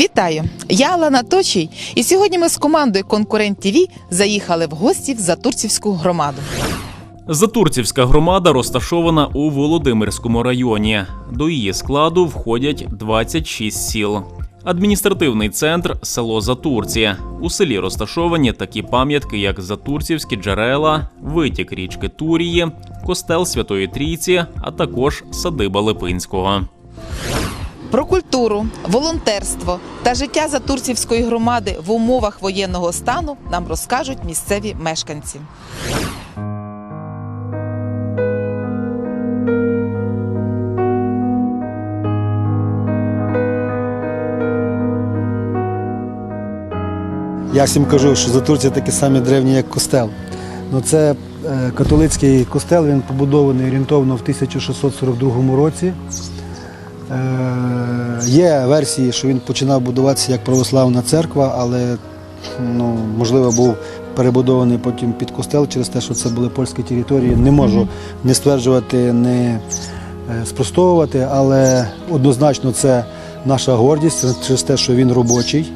Вітаю! Я Алана Точій, і сьогодні ми з командою Конкурент ТВ заїхали в гості в Затурцівську громаду. Затурцівська громада розташована у Володимирському районі. До її складу входять 26 сіл. Адміністративний центр село Затурці. У селі розташовані такі пам'ятки, як Затурцівські джерела, витік річки Турії, костел Святої Трійці, а також садиба Липинського. Про культуру, волонтерство та життя Затурцівської громади в умовах воєнного стану нам розкажуть місцеві мешканці. Я всім кажу, що Затурція такі самі древні, як костел. Ну, це е, католицький костел, він побудований орієнтовно в 1642 році. Е, є версії, що він починав будуватися як православна церква, але ну, можливо був перебудований потім під костел через те, що це були польські території. Не можу не стверджувати, не е, спростовувати, але однозначно це наша гордість через те, що він робочий.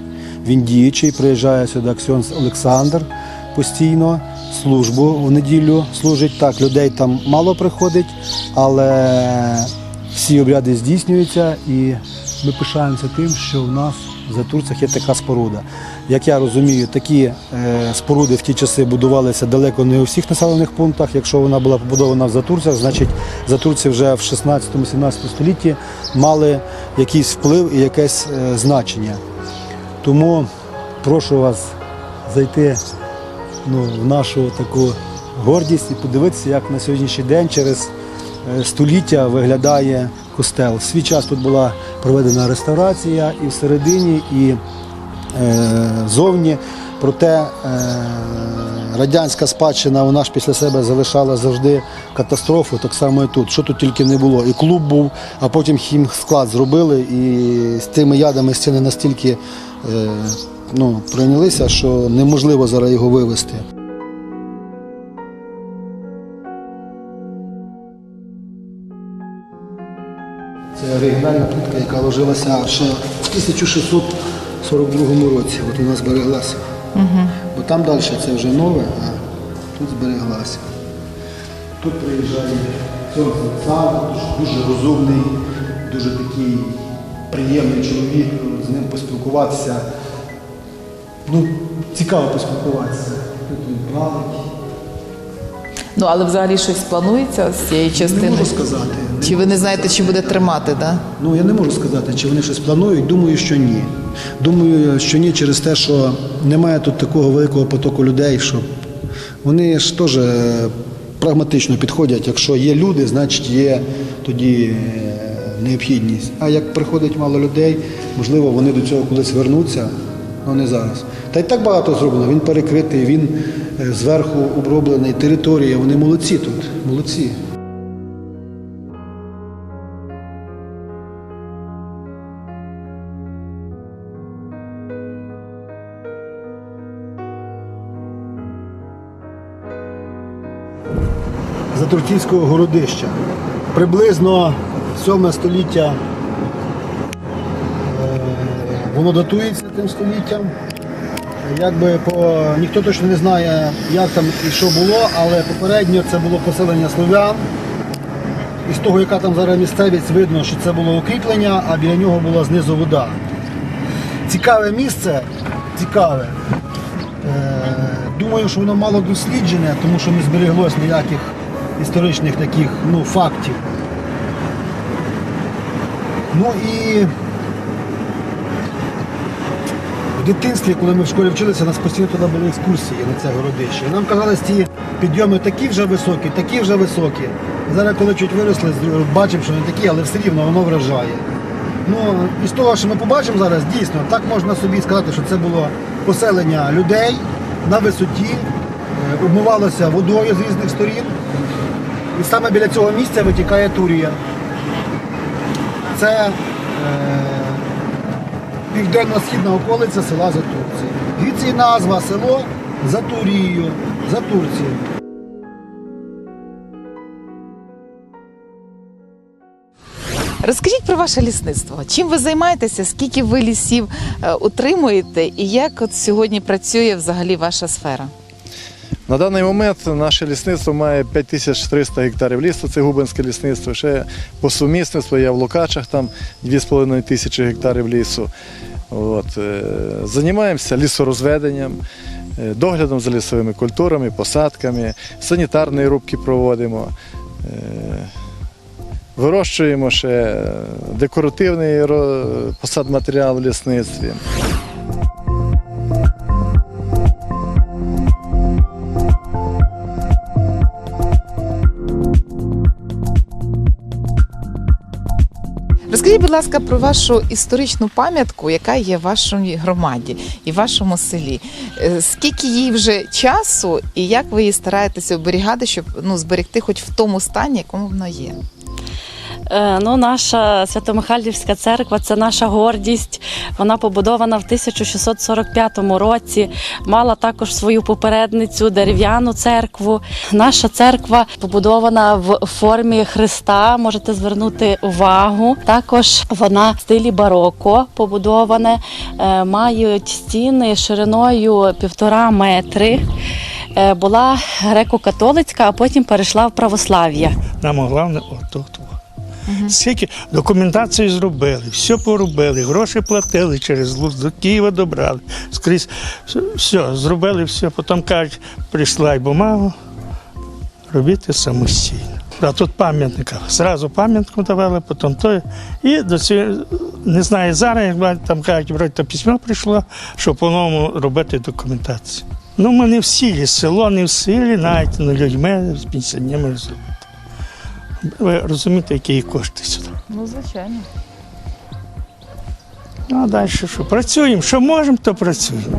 Він діючий, приїжджає сюди Аксьон Олександр постійно, службу в неділю служить. Так, людей там мало приходить, але всі обряди здійснюються і ми пишаємося тим, що в нас за Турцях є така споруда. Як я розумію, такі е, споруди в ті часи будувалися далеко не у всіх населених пунктах. Якщо вона була побудована в Затурцях, значить Затурці вже в 16-17 столітті мали якийсь вплив і якесь е, значення. Тому прошу вас зайти ну, в нашу таку гордість і подивитися, як на сьогоднішній день через століття виглядає костел. В свій час тут була проведена реставрація і всередині, і е, зовні. Проте е, радянська спадщина вона ж після себе залишала завжди катастрофу, так само і тут. Що тут тільки не було. І клуб був, а потім хімсклад зробили, і з тими ядами стіни настільки е, ну, прийнялися, що неможливо зараз його вивезти. Оригінальна плитка, яка ложилася ще в 1642 році. От у нас збереглася. Бо там далі це вже нове, а тут збереглася. Тут приїжджає Цьом дуже, дуже розумний, дуже такий приємний чоловік, з ним поспілкуватися. Ну, цікаво поспілкуватися. Тут він править. Ну але взагалі щось планується з цієї Не частини? можу сказати. Чи ви не знаєте, чи буде тримати? Да? Ну, я не можу сказати, чи вони щось планують. Думаю, що ні. Думаю, що ні, через те, що немає тут такого великого потоку людей, що вони ж теж е, прагматично підходять. Якщо є люди, значить є тоді е, необхідність. А як приходить мало людей, можливо, вони до цього колись вернуться, але не зараз. Та й так багато зроблено. Він перекритий, він е, зверху оброблений, територія. Вони молодці тут, молодці. Затурківського городища. Приблизно 7 століття е, воно датується тим століттям. Якби по ніхто точно не знає, як там і що було, але попередньо це було поселення слов'ян. І з того, яка там зараз місцевість, видно, що це було укріплення, а біля нього була знизу вода. Цікаве місце, цікаве. Е, Думаю, що воно мало досліджене, тому що не збереглось ніяких історичних таких ну, фактів. Ну і в дитинстві, коли ми в школі вчилися, нас постійно туди були екскурсії на це городище. І нам казали, що ці підйоми такі вже високі, такі вже високі. Зараз, коли чуть виросли, бачимо, що не такі, але все рівно воно вражає. Ну, із того, що ми побачимо зараз, дійсно, так можна собі сказати, що це було поселення людей на висоті, е, обмивалося водою з різних сторін. І саме біля цього місця витікає Турія. Це е, південно-східна околиця села Затурці. Звідси назва село за Турією, за Турцією. Розкажіть про ваше лісництво. Чим ви займаєтеся? Скільки ви лісів е, утримуєте, і як от сьогодні працює взагалі ваша сфера? На даний момент наше лісництво має 5300 гектарів лісу, це Губинське лісництво. Ще по сумісництву я в Лукачах, там 2,5 тисячі гектарів лісу. От, е, займаємося лісорозведенням, е, доглядом за лісовими культурами, посадками, санітарні рубки проводимо. е, Вирощуємо ще декоративний посадматеріал в лісництві. Розкажіть, будь ласка, про вашу історичну пам'ятку, яка є в вашій громаді і в вашому селі. Е, Скільки їй вже часу, і як ви її стараєтеся оберігати, щоб ну зберегти хоч в тому стані, якому вона є? Е, Ну, наша Свято-Михайлівська церква це наша гордість. Вона побудована в 1645 році. Мала також свою попередницю дерев'яну церкву. Наша церква побудована в формі Христа. Можете звернути увагу. Також вона в стилі бароко побудована. Е, Мають стіни шириною півтора метри. Е, Була греко-католицька, а потім перейшла в православ'я. Нам головне отут. Скільки документацію зробили, все поробили, гроші платили через Луз, до Києва добрали. Скрізь все, зробили, все. Потім кажуть, прийшла й бумагу, робити самостійно. А тут пам'ятника. Зразу пам'ятку давали, потім то. І до цього, не знаю, зараз, як там кажуть, вроді письмо прийшло, що по-новому робити документацію. Ну, ми не в сілі, село не в силі, навіть ну, людьми, з пенсіонерами. Ви розумієте, які кошти сюди. Ну, звичайно. Ну, а далі що? Працюємо. Що можемо, то працюємо.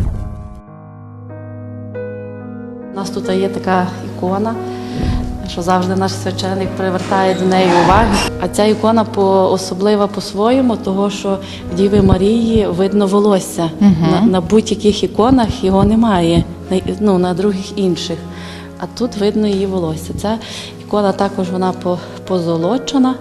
У нас тут є така ікона, що завжди наш священник привертає до неї увагу. А ця ікона по, особлива по-своєму, того що в Діви Марії видно волосся. На, на будь-яких іконах його немає, на, ну, на других інших. А тут видно її волосся. Ця ікона також вона позолочена.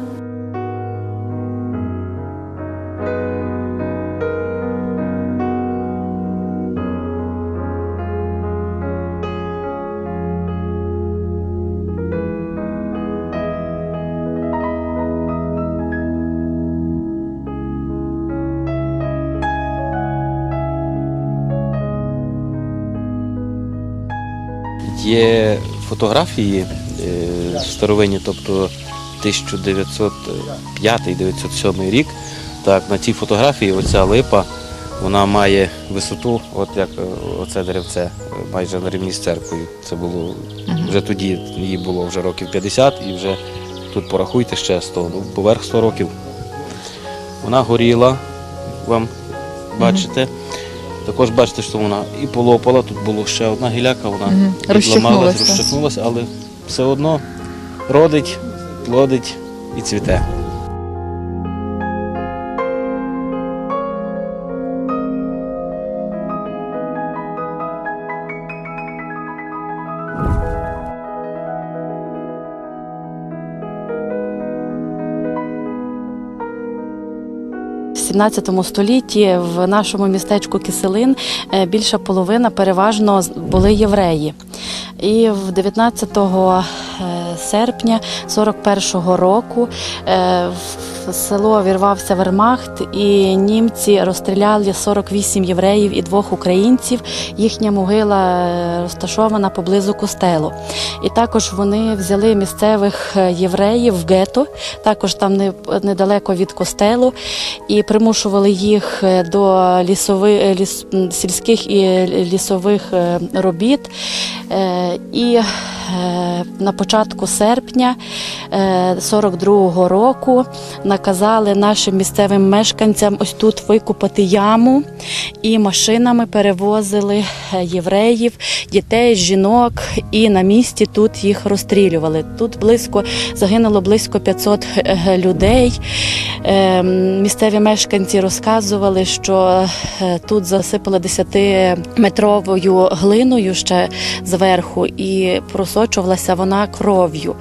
Є фотографії старовинні, тобто 1905-907 рік. Так, на цій фотографії оця липа вона має висоту, от як е, оце деревце, е, майже на рівні з церквою. Це було вже тоді, їй було вже років 50 і вже тут порахуйте ще 100, ну, поверх 100 років. Вона горіла, вам бачите. Також бачите, що вона і полопала. Тут була ще одна гіляка, вона Розчахнулася. розчахнулася, але все одно родить, плодить і цвіте. 17 столітті в нашому містечку Киселин е, більша половина переважно були євреї. І в 19 е, серпня 41-го року е, село вірвався Вермахт, і німці розстріляли 48 євреїв і двох українців. Їхня могила е, розташована поблизу костелу. І також вони взяли місцевих е, євреїв в гетто, також там недалеко від костелу, і примушували їх е, до лісови, ліс, сільських і лісових робіт. І на початку серпня е, 42-го року наказали нашим місцевим мешканцям ось тут викопати яму і машинами перевозили е, євреїв, дітей, жінок, і на місці тут їх розстрілювали. Тут близько загинуло близько 500 е, людей. Е, Місцеві мешканці розказували, що тут засипали 10-метровою глиною ще зверху, і просочувалася вона кров'ю.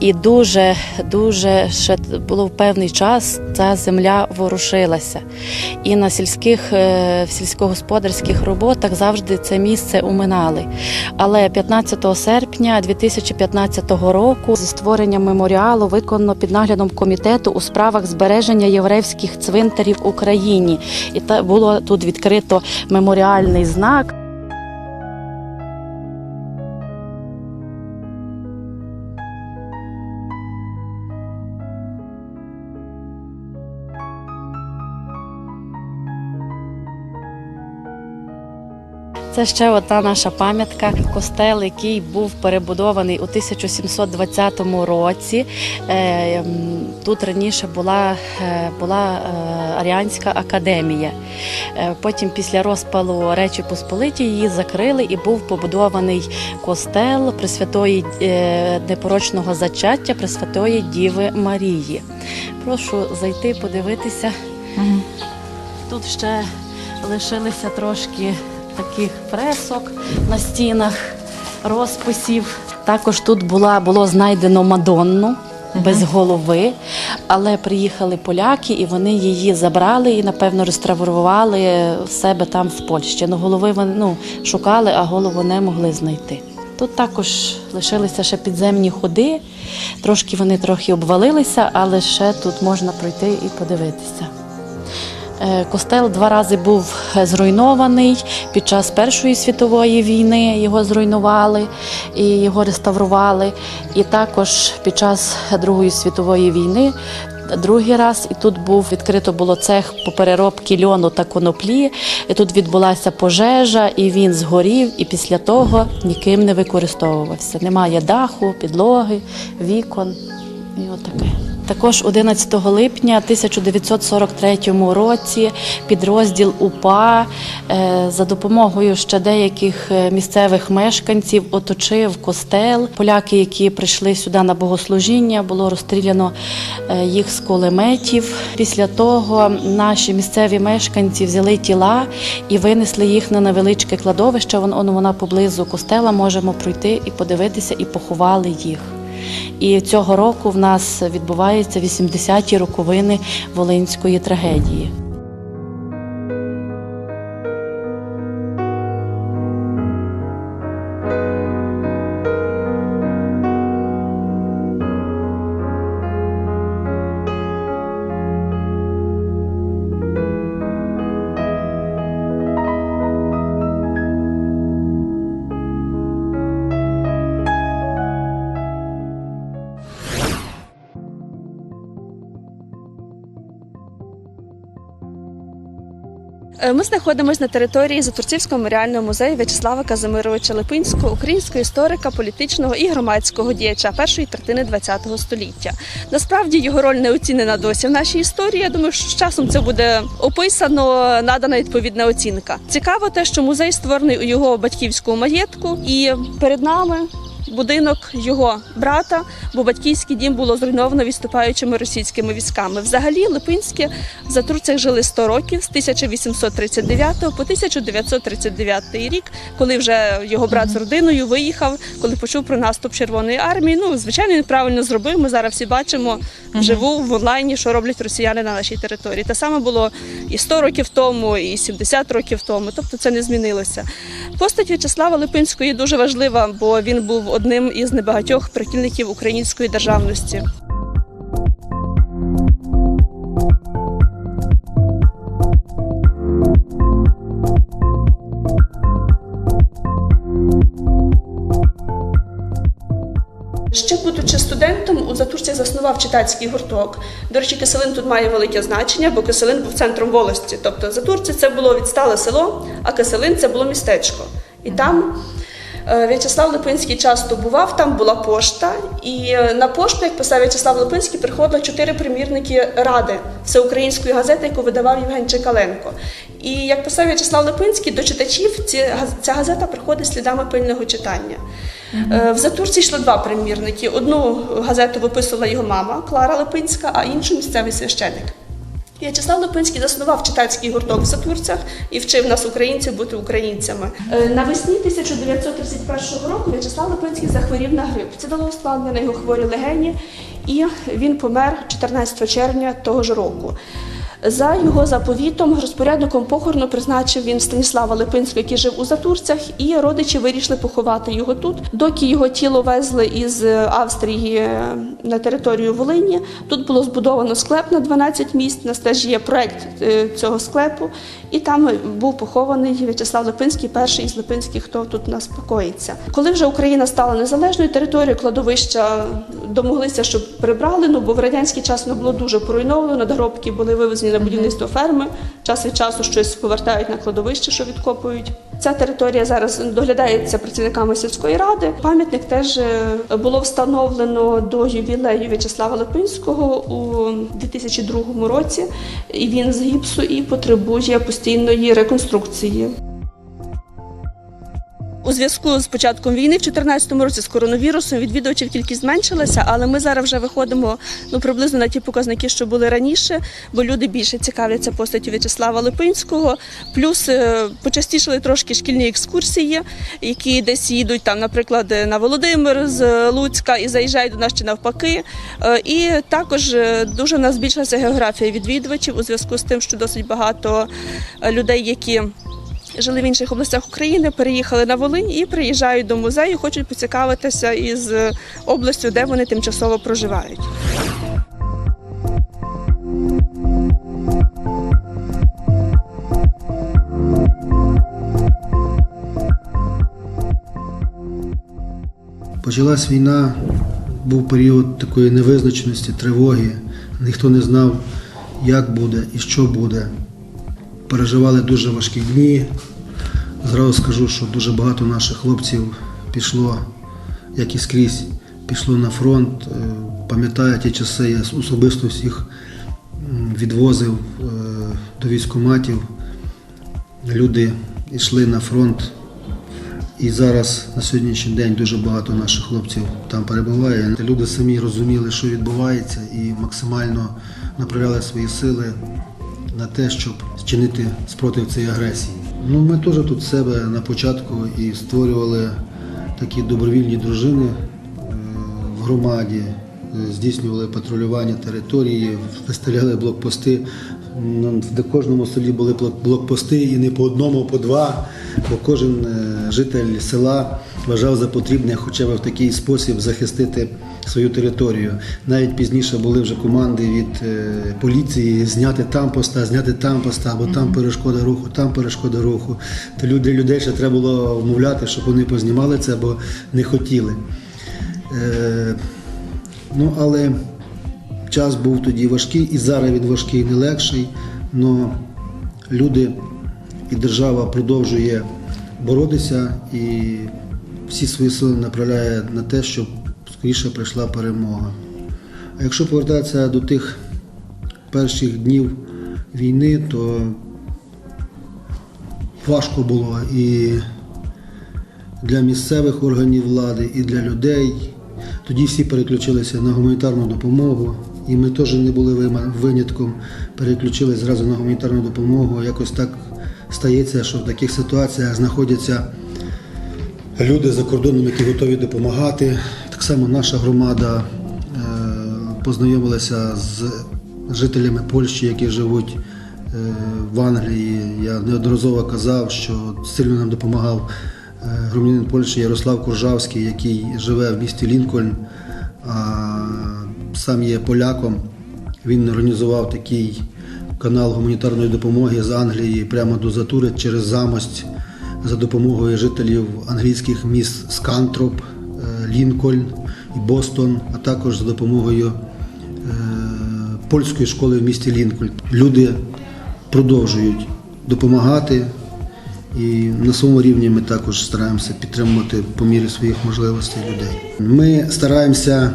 І дуже, дуже ще було в певний час ця земля ворушилася. І на сільських е, в сільськогосподарських роботах завжди це місце уминали. Але 15 серпня 2015 року зі створенням меморіалу виконано під наглядом комітету у справах збереження єврейських цвинтарів в Україні. І та було тут відкрито меморіальний знак. Це ще одна наша пам'ятка, костел, який був перебудований у 1720 році. Е, Тут раніше була, е, була е, Аріанська академія. Потім, після розпалу Речі Посполиті, її закрили і був побудований костел Пресвятої непорочного зачаття Пресвятої Діви Марії. Прошу зайти, подивитися. Тут ще лишилися трошки таких фресок на стінах, розписів. Також тут була, було знайдено Мадонну без голови, але приїхали поляки і вони її забрали і, напевно, реставрували в себе там в Польщі. Ну, голови вони ну, шукали, а голову не могли знайти. Тут також лишилися ще підземні ходи. Трошки вони трохи обвалилися, але ще тут можна пройти і подивитися. Е, Костел два рази був е, зруйнований під час Першої світової війни. Його зруйнували і його реставрували. І також під час Другої світової війни. Другий раз і тут був відкрито було цех по переробці льону та коноплі. І тут відбулася пожежа, і він згорів, і після того ніким не використовувався. Немає даху, підлоги, вікон. І отаке. Також 11 липня 1943 році підрозділ УПА е, за допомогою ще деяких е, місцевих мешканців оточив костел. Поляки, які прийшли сюди на богослужіння, було розстріляно е, їх з кулеметів. Після того наші місцеві мешканці взяли тіла і винесли їх на невеличке кладовище. Воно воно- вона поблизу костела. Можемо пройти і подивитися, і поховали їх. І цього року в нас відбуваються 80-ті роковини Волинської трагедії. Ми знаходимося на території Затурцівського меморіального музею В'ячеслава Казимировича Липинського, українського історика, політичного і громадського діяча першої третини ХХ століття. Насправді його роль не оцінена досі в нашій історії. Я думаю, що з часом це буде описано, надана відповідна оцінка. Цікаво те, що музей створений у його батьківському маєтку, і перед нами. Будинок його брата, бо батьківський дім було зруйновано відступаючими російськими військами. Взагалі, Липинські в Затурцях жили 100 років з 1839 по 1939 рік, коли вже його брат з родиною виїхав, коли почув про наступ Червоної армії. Ну, звичайно, він правильно зробив. Ми зараз всі бачимо вживу в онлайні, що роблять росіяни на нашій території. Те саме було і 100 років тому, і 70 років тому. Тобто це не змінилося. Постать В'ячеслава Липинського є дуже важлива, бо він був одним із небагатьох прихильників української державності. Ще будучи студентом, у Затурці заснував читацький гурток. До речі, Киселин тут має велике значення, бо Киселин був центром волості. Тобто Затурці це було відстале село, а Киселин це було містечко. І там В'ячеслав Липинський часто бував, там була пошта. І е, на пошту, як писав В'ячеслав Липинський, приходило чотири примірники ради всеукраїнської газети, яку видавав Євген Чекаленко. І як писав В'ячеслав Липинський, до читачів ця газета приходить слідами пильного читання. Е, В Затурці йшло два примірники. Одну газету виписувала його мама Клара Липинська, а іншу місцевий священик. В'ячеслав Липинський заснував читацький гурток в Сатурцях і вчив нас, українців, бути українцями. Е, Навесні 1931 року В'ячеслав Липинський захворів на грип. Це дало ускладнення на його хворі легені, і він помер 14 червня того ж року. За його заповітом розпорядником похорону призначив він Станіслава Липинського, який жив у Затурцях, і родичі вирішили поховати його тут. Доки його тіло везли із Австрії е, на територію Волині, тут було збудовано склеп на 12 місць. На стежі є проект е, цього склепу, і там був похований В'ячеслав Липинський, перший із Липинських, хто тут нас покоїться. Коли вже Україна стала незалежною територією, кладовища домоглися, щоб прибрали. Ну бо в радянський час воно було дуже поруйновано. Надгробки були вивезені на будівництво ферми. Час від часу щось повертають на кладовище, що відкопують. Ця територія зараз доглядається працівниками сільської ради. Пам'ятник теж е, було встановлено до ювілею В'ячеслава Липинського у 2002 році. І він з гіпсу і потребує постійної реконструкції. У зв'язку з початком війни в 2014 році з коронавірусом відвідувачів кількість зменшилася, але ми зараз вже виходимо ну приблизно на ті показники, що були раніше, бо люди більше цікавляться постаттю В'ячеслава Липинського. Плюс е, почастішали трошки шкільні екскурсії, які десь їдуть там, наприклад, на Володимир з Луцька і заїжджають до нас чи навпаки. Е, І також е, дуже в нас збільшилася географія відвідувачів у зв'язку з тим, що досить багато людей, які жили в інших областях України, переїхали на Волинь і приїжджають до музею, хочуть поцікавитися із областю, де вони тимчасово проживають. Почалась війна, був період такої невизначеності, тривоги. Ніхто не знав, як буде і що буде. Переживали дуже важкі дні. Зразу скажу, що дуже багато наших хлопців пішло, як і скрізь, пішло на фронт. Е, Пам'ятаю ті часи, я особисто всіх відвозив е, до військкоматів. Люди йшли на фронт. І зараз на сьогоднішній день дуже багато наших хлопців там перебуває. Люди самі розуміли, що відбувається, і максимально направляли свої сили на те, щоб зчинити спротив цієї агресії. Ну, ми теж тут себе на початку і створювали такі добровільні дружини е, в громаді, е, здійснювали патрулювання території, виставляли блокпости. Ну, кожному селі були блокпости і не по одному, а по два, бо кожен е, житель села вважав за потрібне хоча б в такий спосіб захистити свою територію. Навіть пізніше були вже команди від е, поліції зняти там поста, зняти там поста, бо там перешкода руху, там перешкода руху. То люди, людей ще треба було вмовляти, щоб вони познімали це, бо не хотіли. Е, ну, але час був тоді важкий, і зараз він важкий, не легший. але люди і держава продовжує боротися і всі свої сили направляє на те, щоб скоріше прийшла перемога. А якщо повертатися до тих перших днів війни, то важко було і для місцевих органів влади, і для людей. Тоді всі переключилися на гуманітарну допомогу, і ми теж не були винятком, переключилися зразу на гуманітарну допомогу. Якось так стається, що в таких ситуаціях знаходяться люди за кордоном, які готові допомагати. Так само наша громада е, познайомилася з жителями Польщі, які живуть е, в Англії. Я неодноразово казав, що сильно нам допомагав е, громадянин Польщі Ярослав Куржавський, який живе в місті Лінкольн, а сам є поляком. Він організував такий канал гуманітарної допомоги з Англії прямо до Затури через замость за допомогою жителів англійських міст Скантроп, Лінкольн і Бостон, а також за допомогою е, польської школи в місті Лінкольн. Люди продовжують допомагати, і на своєму рівні ми також стараємося підтримувати по мірі своїх можливостей людей. Ми стараємося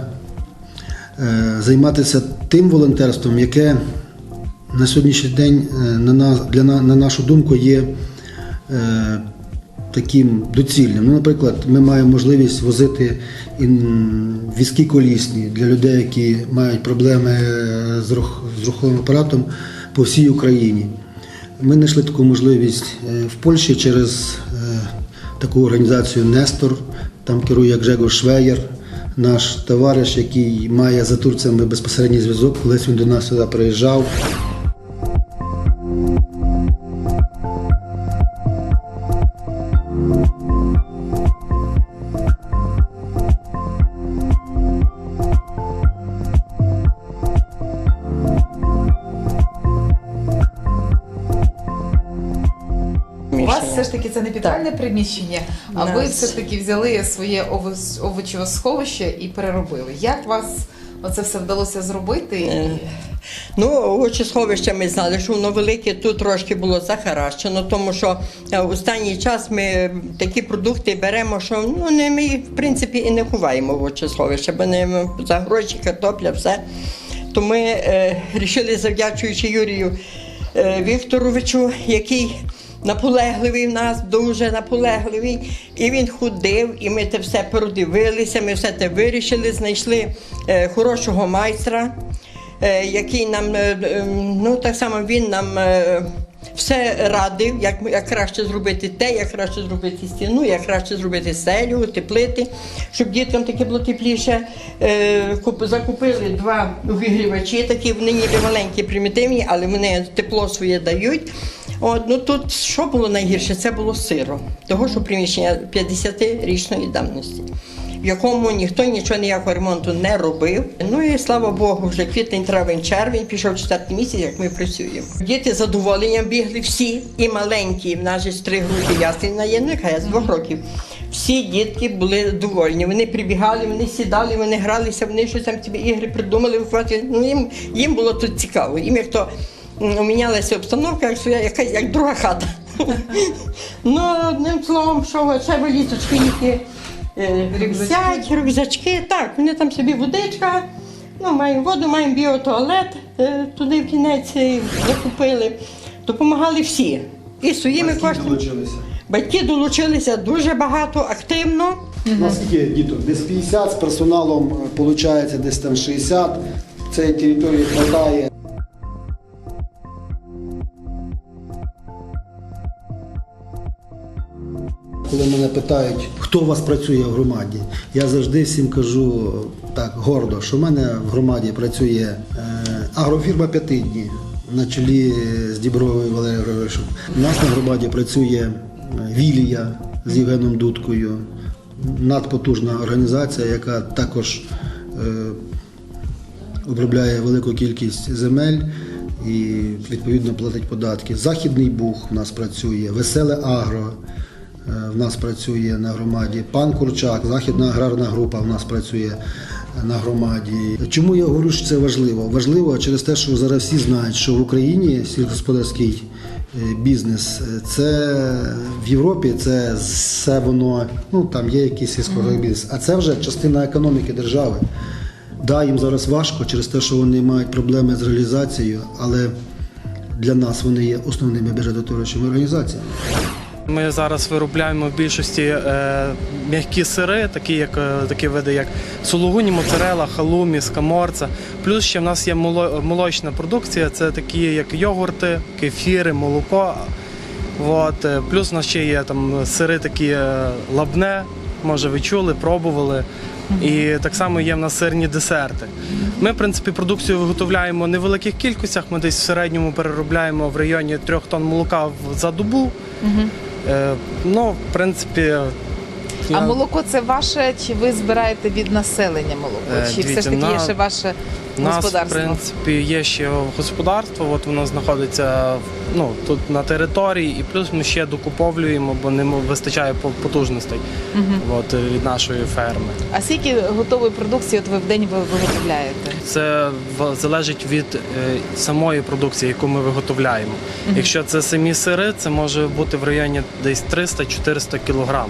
е, займатися тим волонтерством, яке на сьогоднішній день е, на, нашу думку є таким доцільним. Ну, наприклад, ми маємо можливість возити візки колісні для людей, які мають проблеми е, з, рух, з руховим апаратом. по всій Україні. Ми знайшли таку можливість е, в Польщі через е, таку організацію Нестор. Там керує Гжегор Швеєр, наш товариш, який має за турцями безпосередній зв'язок. Колись він до нас сюди приїжджав. Все ж таки це не підвальне приміщення, а ви все ж таки взяли своє овоч- овочеве сховище і переробили. Як вас оце все вдалося зробити? Е, Ну, очисховище ми знали, що воно велике, тут трошки було захаращено, тому що е, в останній час ми такі продукти беремо, що ну, не, ми в принципі і не ховаємо в очисховище, бо не за гроші, картопля, все. То ми е, рішили, завдячуючи Юрію е, Вікторовичу, який наполегливий в нас, дуже наполегливий. І він ходив, і ми те все продивилися, ми все те вирішили, знайшли е, хорошого майстра е, який нам, е, ну так само він нам все радив, як, як краще зробити те, як краще зробити стіну, як краще зробити селю, утеплити, щоб діткам таке було тепліше. Е, куп- Закупили два обігрівачі, такі вони ніби маленькі, примітивні, але вони тепло своє дають. От, ну тут що було найгірше? Це було сиро, того, що приміщення 50-річної давності в якому ніхто нічого ніякого ремонту не робив. Ну і слава Богу, вже квітень, травень, червень, пішов четвертий місяць, як ми працюємо. Діти з задоволенням бігли всі, і маленькі. В нас же три групи ясень наємника, я з двох років. Всі дітки були довольні. Вони прибігали, вони сідали, вони гралися, вони щось там ці ігри придумали. вихватили. Ну їм, їм було тут цікаво. Їм як то м, умінялася обстановка, як своя якась як друга хата. Ну, одним словом, що це літочки їхні. Е, Сядь, рюкзачки, так, вони там собі водичка, ну, маємо воду, маємо біотуалет, е, туди в кінець е, закупили. Допомагали всі. І своїми коштами. Батьки долучилися дуже багато, активно. У нас є діток, десь 50 з персоналом виходить десь там 60. Цієї території вистачає. Коли мене питають, хто у вас працює в громаді, я завжди всім кажу так гордо, що в мене в громаді працює е, агрофірма п'яти дні на чолі з Дібровою Валерієм Григоровичем. У нас на громаді працює е, Вілія з Євгеном Дудкою, надпотужна організація, яка також е, обробляє велику кількість земель і відповідно платить податки. Західний Буг в нас працює, Веселе Агро в нас працює на громаді, пан Курчак, Західна аграрна група в нас працює на громаді. Чому я говорю, що це важливо? Важливо через те, що зараз всі знають, що в Україні сільськогосподарський е, бізнес е, це в Європі це все воно, ну там є якийсь сільськогосподарський бізнес, а це вже частина економіки держави. Да, їм зараз важко через те, що вони мають проблеми з реалізацією, але для нас вони є основними бюджетотворчими організаціями. Ми зараз виробляємо в більшості е, м'які сири, такі як е, такі види, як сулугуні, моцарела, халумі, скаморца. Плюс ще в нас є молочна продукція, це такі як йогурти, кефіри, молоко. От, е, плюс у нас ще є там сири такі е, лабне, може ви чули, пробували. І так само є в нас сирні десерти. Ми, в принципі, продукцію виготовляємо в невеликих кількостях. Ми десь в середньому переробляємо в районі трьох тонн молока за добу. Е, ну, в принципі, А молоко це ваше, чи ви збираєте від населення молоко? Е, Чи все ж дивіться, таки є ще ваше У нас, в принципі, є ще господарство, от воно знаходиться ну, тут на території, і плюс ми ще докуповлюємо, бо не вистачає по- потужностей от, від нашої ферми. А скільки готової продукції от ви в день ви виготовляєте? Це залежить від е, самої продукції, яку ми виготовляємо. Якщо це самі сири, це може бути в районі десь 300-400 кілограм.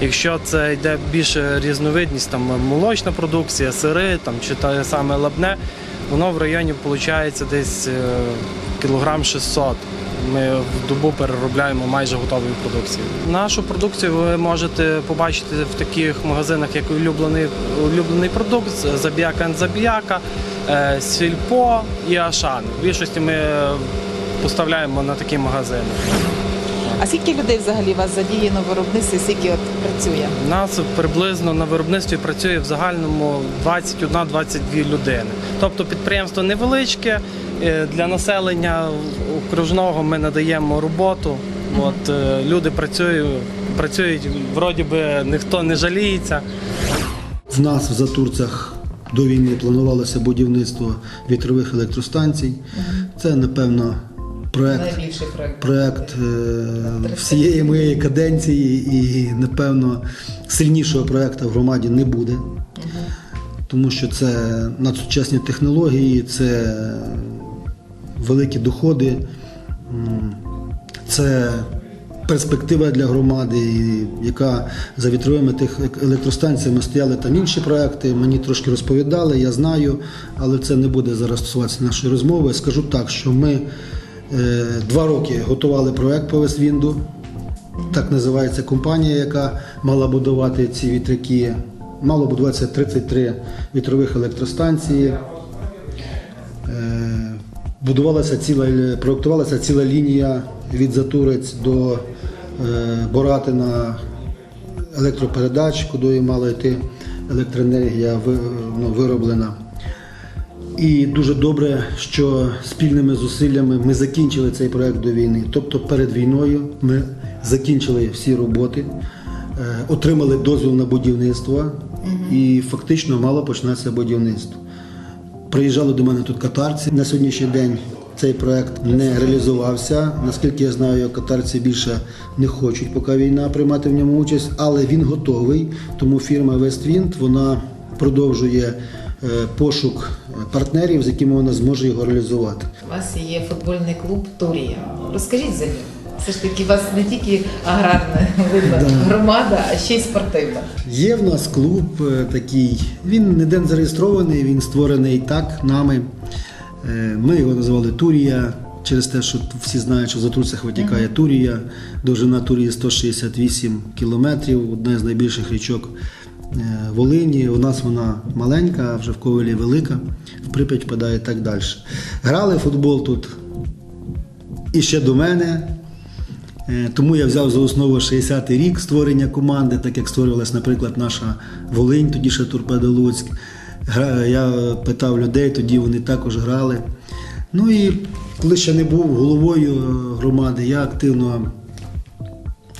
Якщо це йде більше різновидність, там молочна продукція, сири там, чи те саме лабне, воно в районі виходить десь е, кілограм 600. Ми в добу переробляємо майже готової продукції. Нашу продукцію ви можете побачити в таких магазинах, як улюблений, улюблений продукт, забіяка забіяка. е, Сільпо і Ашан. В більшості ми е, поставляємо на такі магазини. А скільки людей взагалі у вас задіяно в виробництві, скільки от працює? У нас приблизно на виробництві працює в загальному 21-22 людини. Тобто підприємство невеличке е, для населення окружного ми надаємо роботу. От е, люди працюють, працюють, вроді би ніхто не жаліється. В нас в Затурцях до війни планувалося будівництво вітрових електростанцій. Це, напевно, проект, проект. проект е, всієї моєї каденції і, напевно, сильнішого проекту в громаді не буде. Тому що це надсучасні технології, це великі доходи, це перспектива для громади, яка за вітровими тих електростанціями стояли там інші проекти. Мені трошки розповідали, я знаю, але це не буде зараз стосуватися нашої розмови. Скажу так, що ми два роки готували проект по Весвінду. Так називається компанія, яка мала будувати ці вітряки. Мало будуватися 33 вітрових електростанції. Е, Будувалася ціла, проєктувалася ціла лінія від Затурець до е, Боратина електропередач, куди мала йти електроенергія ну, вироблена. І дуже добре, що спільними зусиллями ми закінчили цей проект до війни. Тобто перед війною ми закінчили всі роботи, е, отримали дозвіл на будівництво і фактично мало починатися будівництво. Приїжджали до мене тут катарці. На сьогоднішній день цей проект не реалізувався. Наскільки я знаю, катарці більше не хочуть, поки війна приймати в ньому участь, але він готовий. Тому фірма Westwind вона продовжує пошук партнерів, з якими вона зможе його реалізувати. У вас є футбольний клуб Турія. Розкажіть за нього. Все ж таки, у вас не тільки аграрна видно, громада, а ще й спортивна. Є в нас клуб е, такий, він ніде не зареєстрований, він створений так нами. Е, Ми його називали Турія через те, що всі знають, що в Затруцях витікає Турія. Довжина Турії 168 кілометрів, одна з найбільших річок е, Волині. У нас вона маленька, а вже в Ковелі велика, в Прип'ять впадає і так далі. Грали футбол тут і ще до мене. Е, Тому я взяв за основу 60-й рік створення команди, так як створювалась, наприклад, наша Волинь, тоді ще Торпедо Луцьк. Я питав людей, тоді вони також грали. Ну і коли ще не був головою е, громади, я активно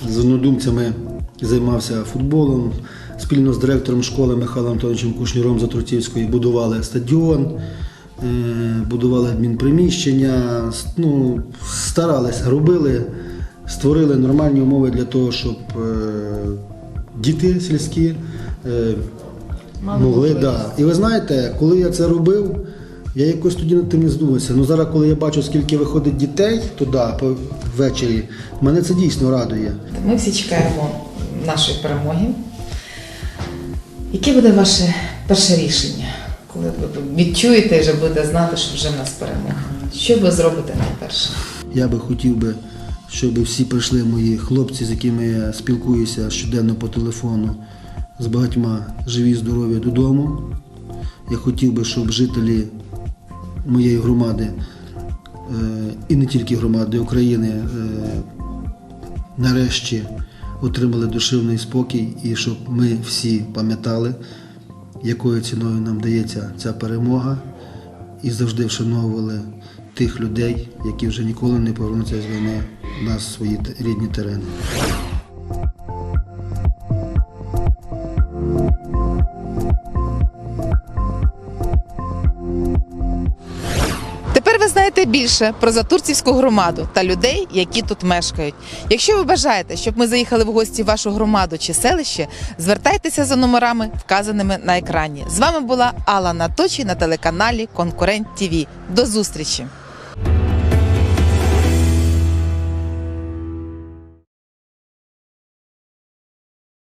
з однодумцями займався футболом. Спільно з директором школи Михайлом Антоновичем Кушніром Затрутівської будували стадіон, е, будували адмінприміщення, ну, старалися, робили, створили нормальні умови для того, щоб е, діти сільські е, могли. Да. І ви знаєте, коли я це робив, я якось тоді над тим не здумався. Ну зараз, коли я бачу, скільки виходить дітей туди ввечері, мене це дійсно радує. Ми всі чекаємо нашої перемоги. Яке буде ваше перше рішення, коли ви відчуєте і вже будете знати, що вже в нас перемога? Що ви зробите найперше? Я би хотів би, щоб всі прийшли мої хлопці, з якими я спілкуюся щоденно по телефону, з багатьма живі, здорові додому. Я хотів би, щоб жителі моєї громади е, і не тільки громади України е, нарешті отримали душевний спокій і щоб ми всі пам'ятали, якою ціною нам дається ця перемога, і завжди вшановували тих людей, які вже ніколи не повернуться з війни на свої рідні терени. Більше про Затурцівську громаду та людей, які тут мешкають. Якщо ви бажаєте, щоб ми заїхали в гості в вашу громаду чи селище, звертайтеся за номерами, вказаними на екрані. З вами була Алла Наточі на телеканалі Конкурент ТІВІ. До зустрічі!